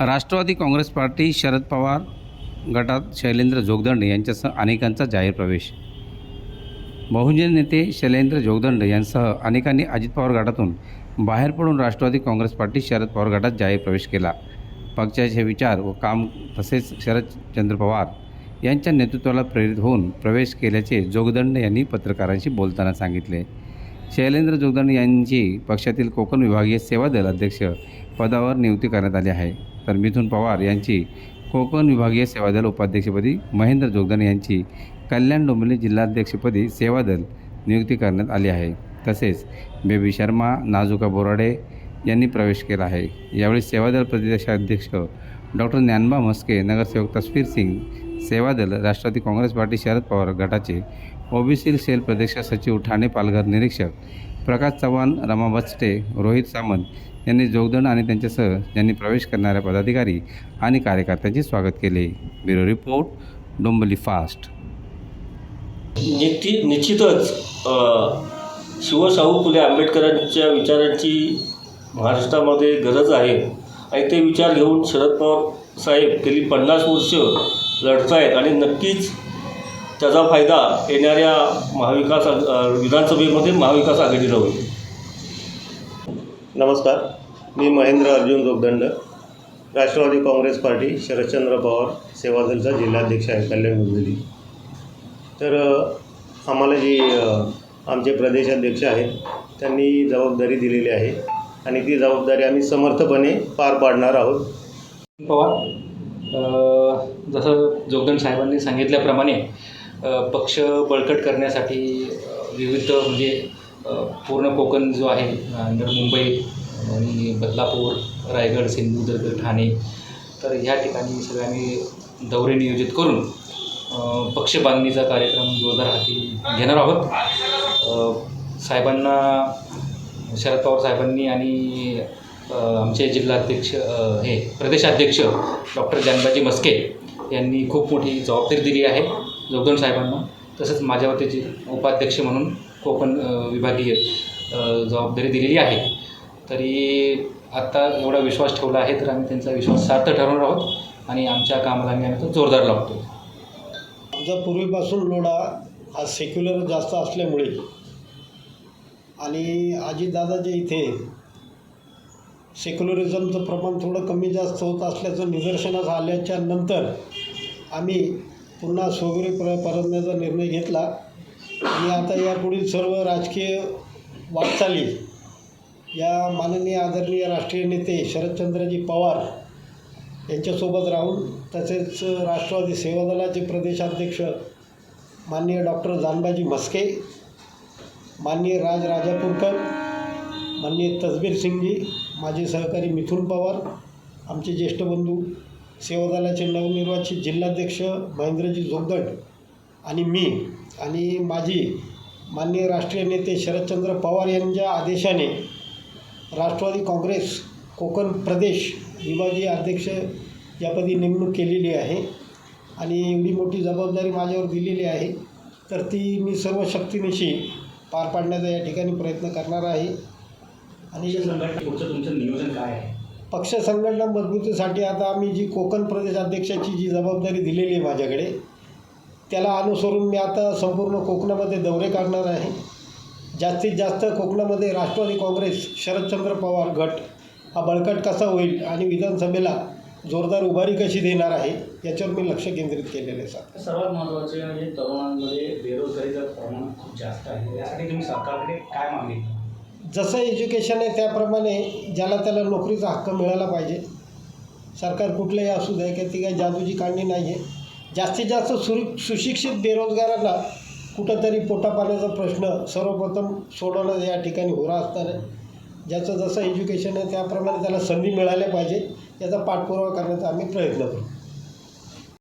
Rashtrawadi Congress party Sharad Pawar गटात शैलेंद्र जोगदंड यांच्यासह अनेकांचा जाहीर प्रवेश. बहुजन नेते शैलेंद्र जोगदंड यांसह अनेकांनी अजित पवार गटातून बाहेर पडून राष्ट्रवादी काँग्रेस पार्टी शरद पवार गटात जाहीर प्रवेश केला. पक्षाचे विचार व काम तसेच शरदचंद्र पवार यांच्या नेतृत्वाला प्रेरित होऊन प्रवेश केल्याचे जोगदंड यांनी पत्रकारांशी बोलताना सांगितले. शैलेंद्र जोगदंड यांची पक्षातील कोकण विभागीय सेवा दल अध्यक्ष पदावर नियुक्ती करण्यात आली आहे. तर मिथुन पवार यांची कोकण विभागीय सेवा दल उपाध्यक्षपदी महेंद्र जोगदान यांची कल्याण डोंबिवली जिल्हाध्यक्षपदी सेवा दल नियुक्ती करण्यात आली आहे. तसेच बेबी शर्मा नाजुका बोराडे यांनी प्रवेश केला आहे. यावेळी सेवादल प्रदेशाध्यक्ष डॉक्टर ज्ञानबा म्हस्के नगरसेवक तस्वीर सिंग सेवादल राष्ट्रवादी काँग्रेस पार्टी शरद पवार गटाचे ओबीसी सेल प्रदेश सचिव ठाणे पालघर निरीक्षक प्रकाश चव्हाण रमा बचटे रोहित सामंत यांनी जोगदंड आणि त्यांच्यासह ज्यांनी प्रवेश करणाऱ्या पदाधिकारी आणि कार्यकर्त्यांचे स्वागत केले. Bureau report Dombivli fast. निश्चित निश्चितच शिवशाहू फुले आंबेडकरांच्या विचारांची महाराष्ट्रामध्ये गरज आहे. आणि ते विचार घेऊन शरद पवार साहेब गेली पन्नास वर्ष लढत आहेत आणि नक्कीच त्याचा फायदा येणाऱ्या महाविकास विधानसभेमध्ये महाविकास आघाडीला होईल. नमस्कार मी महेंद्र अर्जुन जोगदंड राष्ट्रवादी काँग्रेस पार्टी शरदचंद्र पवार सेवादलचा जिल्हाध्यक्ष आहे कल्याण डोंबिवली तर आम्हाला जी आमचे प्रदेशाध्यक्ष आहेत त्यांनी जबाबदारी दिलेली आहे आणि ती जबाबदारी आम्ही समर्थपणे पार पाडणार आहोत. पवार जसं जोगदंड साहेबांनी सांगितल्याप्रमाणे पक्ष बळकट करण्यासाठी विविध म्हणजे पूर्ण कोकण जो आहे अंडर मुंबई आणि बदलापूर रायगड सिंधुदुर्ग ठाणे तर ह्या ठिकाणी सगळ्यांनी दौरे नियोजित करून पक्ष बांधणीचा कार्यक्रम जोरदार हाती घेणार आहोत. साहेबांना शरद पवार साहेबांनी आणि आमचे जिल्हाध्यक्ष हे प्रदेशाध्यक्ष डॉक्टर जानबाजी मस्के यांनी खूप मोठी जबाबदारी दिली आहे जोगदन साहेबांना तसंच माझ्यावरती जी उपाध्यक्ष म्हणून कोकण विभागीय जबाबदारी दिलेली आहे. तरी आत्ता एवढा विश्वास ठेवला आहे तर आम्ही त्यांचा विश्वास सार्थ ठरवणार आहोत आणि आमच्या कामाला आम्ही आम्ही तो जोरदार लावतो आमचा पूर्वीपासून लोढा हा सेक्युलर जास्त असल्यामुळे आणि अजितदादाच्या इथे सेक्युलरिझमचं प्रमाण थोडं कमी जास्त होत असल्याचं निदर्शनास आल्याच्यानंतर आम्ही पुन्हा सोगरी प्र परतण्याचा निर्णय घेतला. आणि आता यापुढील सर्व राजकीय वाटचाली या माननीय आदरणीय राष्ट्रीय नेते शरदचंद्रजी पवार यांच्यासोबत राहून तसेच राष्ट्रवादी सेवा दलाचे प्रदेशाध्यक्ष माननीय डॉक्टर जानबाजी म्हस्के माननीय राज राजापूरकर माननीय तसबीर सिंगजी माझे सहकारी मिथुन पवार आमचे ज्येष्ठ बंधू सेवा दलाचे नवनिर्वाचित जिल्हाध्यक्ष महेंद्रजी जोगदंड आणि मी आणि माझी माननीय राष्ट्रीय नेते शरदचंद्र पवार यांच्या आदेशाने राष्ट्रवादी काँग्रेस कोकण प्रदेश विभागीय अध्यक्ष यापदी नेमणूक केलेली आहे आणि एवढी मोठी जबाबदारी माझ्यावर दिलेली आहे. तर ती मी सर्व शक्तीनिशी पार पाडण्याचा या ठिकाणी प्रयत्न करणार आहे. आणि पुढचं तुमचं नियोजन काय आहे? पक्ष संघटना मजबूतीसाठी आता आम्ही जी कोकण प्रदेश अध्यक्षाची जी जबाबदारी दिलेली आहे माझ्याकडे त्याला अनुसरून मी आता संपूर्ण कोकणामध्ये दौरे करणार आहे. जास्तीत जास्त कोकणामध्ये राष्ट्रवादी काँग्रेस शरदचंद्र पवार गट हा बळकट कसा होईल आणि विधानसभेला जोरदार उभारी कशी देणार आहे याच्यावर मी लक्ष केंद्रित केलेलं आहे सर. सर्वात महत्त्वाचे म्हणजे तरुणांमध्ये बेरोजगारीचं प्रमाण खूप जास्त आहे. यासाठी तुम्ही सरकारकडे काय मागणी? जसं एज्युकेशन आहे त्याप्रमाणे ज्याला त्याला नोकरीचा हक्क मिळाला पाहिजे. सरकार कुठलंही असू दे की ती काही जादूची काढणी नाही आहे जास्तीत जास्त सुरू सुशिक्षित बेरोजगारांना कुठंतरी पोटापाण्याचा प्रश्न सर्वप्रथम सोडवणं या ठिकाणी होरा असताना. ज्याचं जसं एज्युकेशन आहे त्याप्रमाणे त्याला संधी मिळाल्या पाहिजे याचा पाठपुरावा करण्याचा आम्ही प्रयत्न करू.